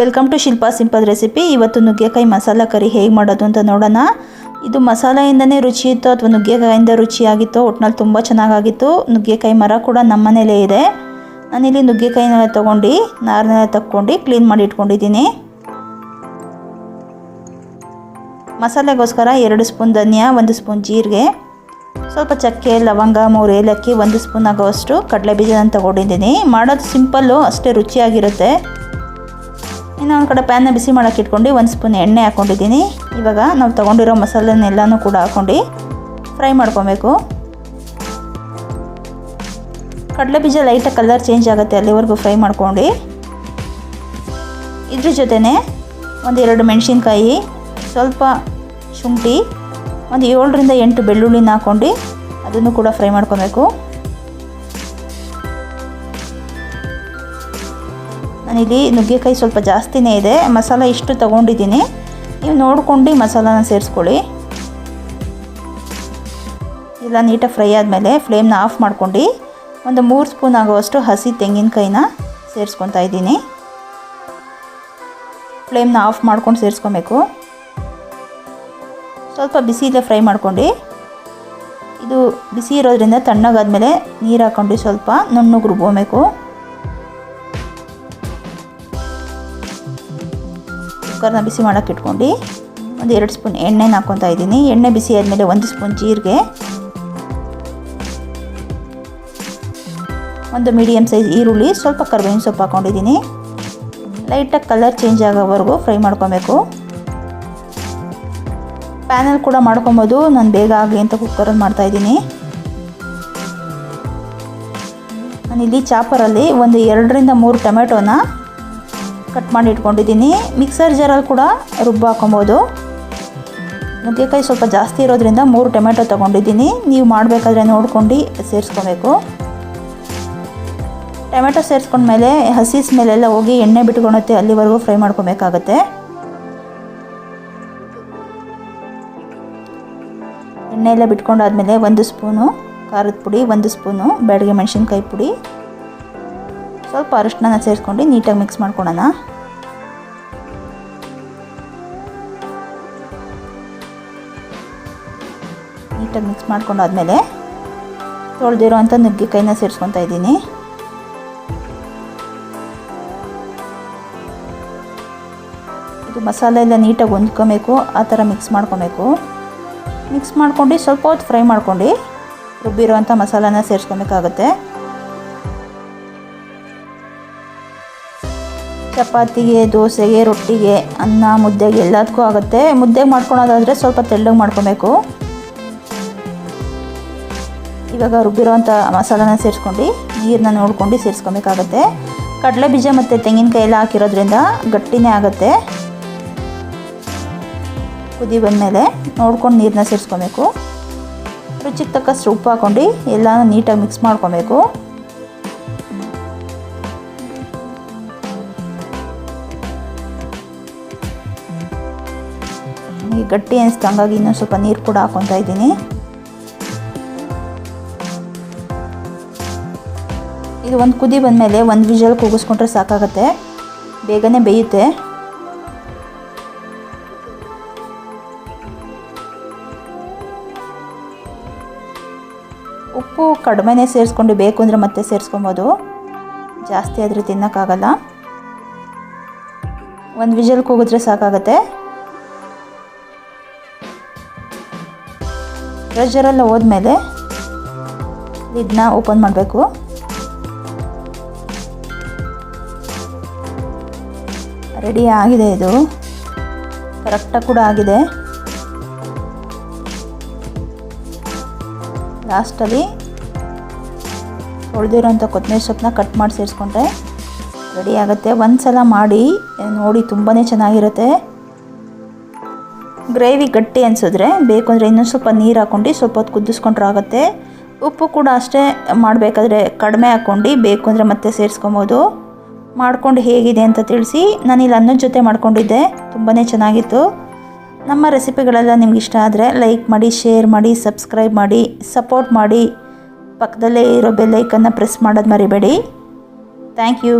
Welcome to Shilpa simple recipe ಇವತ್ತು ನುಗ್ಗೆಕಾಯಿ ಮಸಾಲ ಕರಿ ಹೇಗೆ ಮಾಡೋದು ಅಂತ ನೋಡೋಣ. ಇದು ಮಸಾಲೆಯಿಂದನೇ ರುಚಿ ಇತ್ತು ಅಥವಾ ನುಗ್ಗೆಕಾಯಿಂದ ರುಚಿಯಾಗಿತ್ತು ಒಟ್ನಲ್ಲಿ ತುಂಬ ಚೆನ್ನಾಗಾಗಿತ್ತು. ನುಗ್ಗೆಕಾಯಿ ಮರ ಕೂಡ ನಮ್ಮ ಮನೇಲೇ ಇದೆ. ನಾನಿಲ್ಲಿ ನುಗ್ಗೆಕಾಯಿನೆಲ್ಲ ತೊಗೊಂಡು ನಾರನ್ನೆಲ್ಲ ತಕ್ಕೊಂಡು ಕ್ಲೀನ್ ಮಾಡಿ ಇಟ್ಕೊಂಡಿದ್ದೀನಿ. ಮಸಾಲೆಗೋಸ್ಕರ ಎರಡು ಸ್ಪೂನ್ ಧನಿಯಾ, ಒಂದು ಸ್ಪೂನ್ ಜೀರಿಗೆ, ಸ್ವಲ್ಪ ಚಕ್ಕೆ, ಲವಂಗ, ಮೂರು ಏಲಕ್ಕಿ, ಒಂದು ಸ್ಪೂನ್ ಆಗೋವಷ್ಟು ಕಡಲೆ ಬೀಜನ ತಗೊಂಡಿದ್ದೀನಿ. ಮಾಡೋದು ಸಿಂಪಲ್ಲು, ಅಷ್ಟೇ ರುಚಿಯಾಗಿರುತ್ತೆ. ಇನ್ನು ಒಂದು ಕಡೆ ಪ್ಯಾನ್ನ ಬಿಸಿ ಮಾಡೋಕೆ ಇಟ್ಕೊಂಡು ಒಂದು ಸ್ಪೂನ್ ಎಣ್ಣೆ ಹಾಕ್ಕೊಂಡಿದ್ದೀನಿ ಇವಾಗ ನಾವು ತೊಗೊಂಡಿರೋ ಮಸಾಲೆನೆಲ್ಲನೂ ಕೂಡ ಹಾಕ್ಕೊಂಡು ಫ್ರೈ ಮಾಡ್ಕೊಬೇಕು. ಕಡಲೆ ಬೀಜ ಲೈಟಾಗಿ ಕಲರ್ ಚೇಂಜ್ ಆಗುತ್ತೆ ಅಲ್ಲಿವರೆಗೂ ಫ್ರೈ ಮಾಡ್ಕೊಂಡು. ಇದ್ರ ಜೊತೆನೇ ಒಂದು ಎರಡು ಮೆಣಸಿನ್ಕಾಯಿ, ಸ್ವಲ್ಪ ಶುಂಠಿ, ಒಂದು ಏಳರಿಂದ ಎಂಟು ಬೆಳ್ಳುಳ್ಳಿನ ಹಾಕ್ಕೊಂಡು ಅದನ್ನು ಕೂಡ ಫ್ರೈ ಮಾಡ್ಕೊಬೇಕು. ನಾನಿಲ್ಲಿ ನುಗ್ಗೆಕಾಯಿ ಸ್ವಲ್ಪ ಜಾಸ್ತಿನೇ ಇದೆ. ಮಸಾಲ ಇಷ್ಟು ತೊಗೊಂಡಿದ್ದೀನಿ. ನೀವು ನೋಡ್ಕೊಂಡು ಮಸಾಲಾನ ಸೇರಿಸ್ಕೊಳ್ಳಿ. ಎಲ್ಲ ನೀಟಾಗಿ ಫ್ರೈ ಆದಮೇಲೆ ಫ್ಲೇಮ್ನ ಆಫ್ ಮಾಡ್ಕೊಂಡು ಒಂದು ಮೂರು ಸ್ಪೂನ್ ಆಗುವಷ್ಟು ಹಸಿ ತೆಂಗಿನಕಾಯಿನ ಸೇರಿಸ್ಕೊತಾ ಇದ್ದೀನಿ. ಫ್ಲೇಮ್ನ ಆಫ್ ಮಾಡ್ಕೊಂಡು ಸೇರಿಸ್ಕೊಬೇಕು. ಸ್ವಲ್ಪ ಬಿಸಿಲೇ ಫ್ರೈ ಮಾಡ್ಕೊಂಡು. ಇದು ಬಿಸಿ ಇರೋದ್ರಿಂದ ತಣ್ಣಗಾದ್ಮೇಲೆ ನೀರು ಹಾಕ್ಕೊಂಡು ಸ್ವಲ್ಪ ನುಣ್ಣಗೆ ರುಬ್ಬೋಬೇಕು ಕುಕ್ಕರ್ನ ಬಿಸಿ ಮಾಡೋಕ್ಕೆ ಇಟ್ಕೊಂಡು ಒಂದು ಎರಡು ಸ್ಪೂನ್ ಎಣ್ಣೆನ ಹಾಕ್ಕೊತಾ ಇದ್ದೀನಿ. ಎಣ್ಣೆ ಬಿಸಿ ಆದಮೇಲೆ ಒಂದು ಸ್ಪೂನ್ ಜೀರಿಗೆ. ಒಂದು ಮೀಡಿಯಮ್ ಸೈಜ್ ಈರುಳ್ಳಿ, ಸ್ವಲ್ಪ ಕರ್ಬೇವಿನ ಸೊಪ್ಪು ಹಾಕ್ಕೊಂಡಿದ್ದೀನಿ. ಲೈಟಾಗಿ ಕಲರ್ ಚೇಂಜ್ ಆಗೋವರೆಗೂ ಫ್ರೈ ಮಾಡ್ಕೊಬೇಕು. ಪ್ಯಾನಲ್ ಕೂಡ ಮಾಡ್ಕೊಬೋದು. ನಾನು ಬೇಗ ಆಗಲಿ ಅಂತ ಕುಕ್ಕರಲ್ಲಿ ಮಾಡ್ತಾಯಿದ್ದೀನಿ ನಾನಿಲ್ಲಿ ಚಾಪರಲ್ಲಿ ಒಂದು ಎರಡರಿಂದ ಮೂರು ಟೊಮೆಟೊನ ಕಟ್ ಮಾಡಿ ಇಟ್ಕೊಂಡಿದ್ದೀನಿ. ಮಿಕ್ಸರ್ ಜಾರಲ್ಲಿ ಕೂಡ ರುಬ್ಬ ಹಾಕೊಬೋದು ನುಗ್ಗೆಕಾಯಿ ಸ್ವಲ್ಪ ಜಾಸ್ತಿ ಇರೋದ್ರಿಂದ ಮೂರು ಟೊಮೆಟೊ ತೊಗೊಂಡಿದ್ದೀನಿ. ನೀವು ಮಾಡಬೇಕಾದ್ರೆ ನೋಡ್ಕೊಂಡು ಸೇರಿಸ್ಕೊಬೇಕು. ಟೊಮೆಟೊ ಸೇರಿಸ್ಕೊಂಡ್ಮೇಲೆ ಹಸಿ ಸ್ಮೆಲೆಲ್ಲ ಹೋಗಿ ಎಣ್ಣೆ ಬಿಟ್ಕೊಳತ್ತೆ ಅಲ್ಲಿವರೆಗೂ ಫ್ರೈ ಮಾಡ್ಕೊಬೇಕಾಗತ್ತೆ. ಎಣ್ಣೆ ಎಲ್ಲ ಬಿಟ್ಕೊಂಡಾದ್ಮೇಲೆ ಒಂದು ಸ್ಪೂನು ಖಾರದ ಪುಡಿ, ಒಂದು ಸ್ಪೂನು ಬೆಳಗ್ಗೆ ಮೆಣಸಿನ್ಕಾಯಿ ಪುಡಿ. ಸ್ವಲ್ಪ ಅರಿಶಿನ ಸೇರಿಸ್ಕೊಂಡು ನೀಟಾಗಿ ಮಿಕ್ಸ್ ಮಾಡ್ಕೊಳ್ಳೋಣ ನೀಟಾಗಿ ಮಿಕ್ಸ್ ಮಾಡ್ಕೊಂಡಾದ್ಮೇಲೆ ತೊಳೆದಿರೋ ಅಂಥ ನುಗ್ಗೆಕಾಯಿನ ಸೇರಿಸ್ಕೊತಾ ಇದ್ದೀನಿ. ಇದು ಮಸಾಲೆ ಎಲ್ಲ ನೀಟಾಗಿ ಹೊಂದ್ಕೊಬೇಕು, ಆ ಥರ ಮಿಕ್ಸ್ ಮಾಡ್ಕೊಬೇಕು. ಮಿಕ್ಸ್ ಮಾಡ್ಕೊಂಡು ಸ್ವಲ್ಪ ಹೊತ್ತು ಫ್ರೈ ಮಾಡ್ಕೊಂಡು ರುಬ್ಬಿರೋವಂಥ ಮಸಾಲಾನ ಸೇರಿಸ್ಕೊಬೇಕಾಗತ್ತೆ. ಚಪಾತಿಗೆ, ದೋಸೆಗೆ, ರೊಟ್ಟಿಗೆ, ಅನ್ನ, ಮುದ್ದೆಗೆ ಎಲ್ಲದಕ್ಕೂ ಆಗುತ್ತೆ. ಮುದ್ದೆಗೆ ಮಾಡ್ಕೊಳೋದಾದರೆ ಸ್ವಲ್ಪ ತೆಳ್ಳಗೆ ಮಾಡ್ಕೊಬೇಕು. ಇವಾಗ ರುಬ್ಬಿರೋವಂಥ ಮಸಾಲನ ಸೇರಿಸ್ಕೊಂಡು ನೀರನ್ನ ನೋಡ್ಕೊಂಡು ಸೇರಿಸ್ಕೊಬೇಕಾಗತ್ತೆ. ಕಡಲೆ ಬೀಜ ಮತ್ತು ತೆಂಗಿನಕಾಯಿ ಎಲ್ಲ ಹಾಕಿರೋದ್ರಿಂದ ಗಟ್ಟಿನೇ ಆಗುತ್ತೆ. ಕುದಿ ಬಂದಮೇಲೆ ನೋಡ್ಕೊಂಡು ನೀರನ್ನ ಸೇರಿಸ್ಕೊಬೇಕು. ರುಚಿಗೆ ತಕ್ಕಷ್ಟು ಉಪ್ಪು ಹಾಕ್ಕೊಂಡು ಎಲ್ಲನೂ ನೀಟಾಗಿ ಮಿಕ್ಸ್ ಮಾಡ್ಕೊಬೇಕು. ಈ ಗಟ್ಟಿ ಅನಿಸ್ತು ಹಂಗಾಗಿ ಇನ್ನೊಂದು ಸ್ವಲ್ಪ ನೀರು ಕೂಡ ಹಾಕೊತಾ ಇದ್ದೀನಿ. ಇದು ಒಂದು ಕುದಿ ಬಂದಮೇಲೆ ಒಂದು ವಿಜಲ್ ಕೂಗಿಸ್ಕೊಂಡ್ರೆ ಸಾಕಾಗತ್ತೆ. ಬೇಗನೆ ಬೇಯುತ್ತೆ. ಉಪ್ಪು ಕಡಿಮೆನೇ ಸೇರಿಸ್ಕೊಂಡು ಬೇಕು ಅಂದರೆ ಮತ್ತೆ ಸೇರಿಸ್ಕೊಬೋದು. ಜಾಸ್ತಿ ಆದರೆ ತಿನ್ನೋಕ್ಕಾಗಲ್ಲ. ಒಂದು ವಿಜಲ್ ಕೂಗಿದ್ರೆ ಸಾಕಾಗತ್ತೆ. ಪ್ರೆಷರೆಲ್ಲ ಹೋದ್ಮೇಲೆ ಇದನ್ನ ಓಪನ್ ಮಾಡಬೇಕು. ರೆಡಿ ಆಗಿದೆ ಇದು. ಕರೆಕ್ಟಾಗಿ ಕೂಡ ಆಗಿದೆ. ಲಾಸ್ಟಲ್ಲಿ ತೊಳೆದಿರೋಂಥ ಕೊತ್ತಂಬರಿ ಸೊಪ್ಪನ್ನ ಕಟ್ ಮಾಡಿ ಸೇರಿಸ್ಕೊಂಡ್ರೆ ರೆಡಿ ಆಗುತ್ತೆ. ಒಂದು ಸಲ ಮಾಡಿ, ನೋಡಿ ತುಂಬಾ ಚೆನ್ನಾಗಿರುತ್ತೆ. ಗ್ರೇವಿ ಗಟ್ಟಿ ಅನಿಸಿದ್ರೆ ಬೇಕು ಅಂದರೆ ಇನ್ನೊಂದು ಸ್ವಲ್ಪ ನೀರು ಹಾಕ್ಕೊಂಡು ಸ್ವಲ್ಪ ಹೊತ್ತು ಕುದಿಸ್ಕೊಂಡ್ರೆ ಆಗುತ್ತೆ. ಉಪ್ಪು ಕೂಡ ಅಷ್ಟೇ ಮಾಡಬೇಕಾದ್ರೆ ಕಡಿಮೆ ಹಾಕ್ಕೊಂಡು ಬೇಕು ಅಂದರೆ ಮತ್ತೆ ಸೇರಿಸ್ಕೊಬೋದು. ಮಾಡಿಕೊಂಡು ಹೇಗಿದೆ ಅಂತ ತಿಳಿಸಿ ನಾನಿಲ್ಲಿ ಅನ್ನದ ಜೊತೆ ಮಾಡಿಕೊಂಡಿದ್ದೆ ತುಂಬಾ ಚೆನ್ನಾಗಿತ್ತು. ನಮ್ಮ ರೆಸಿಪಿಗಳೆಲ್ಲ ನಿಮ್ಗೆ ಇಷ್ಟ ಆದರೆ ಲೈಕ್ ಮಾಡಿ, ಶೇರ್ ಮಾಡಿ, ಸಬ್ಸ್ಕ್ರೈಬ್ ಮಾಡಿ, ಸಪೋರ್ಟ್ ಮಾಡಿ. ಪಕ್ಕದಲ್ಲೇ ಇರೋ ಬೆಲ್ಲೈಕನ್ನು ಪ್ರೆಸ್ ಮಾಡೋದು ಮರಿಬೇಡಿ. Thank you.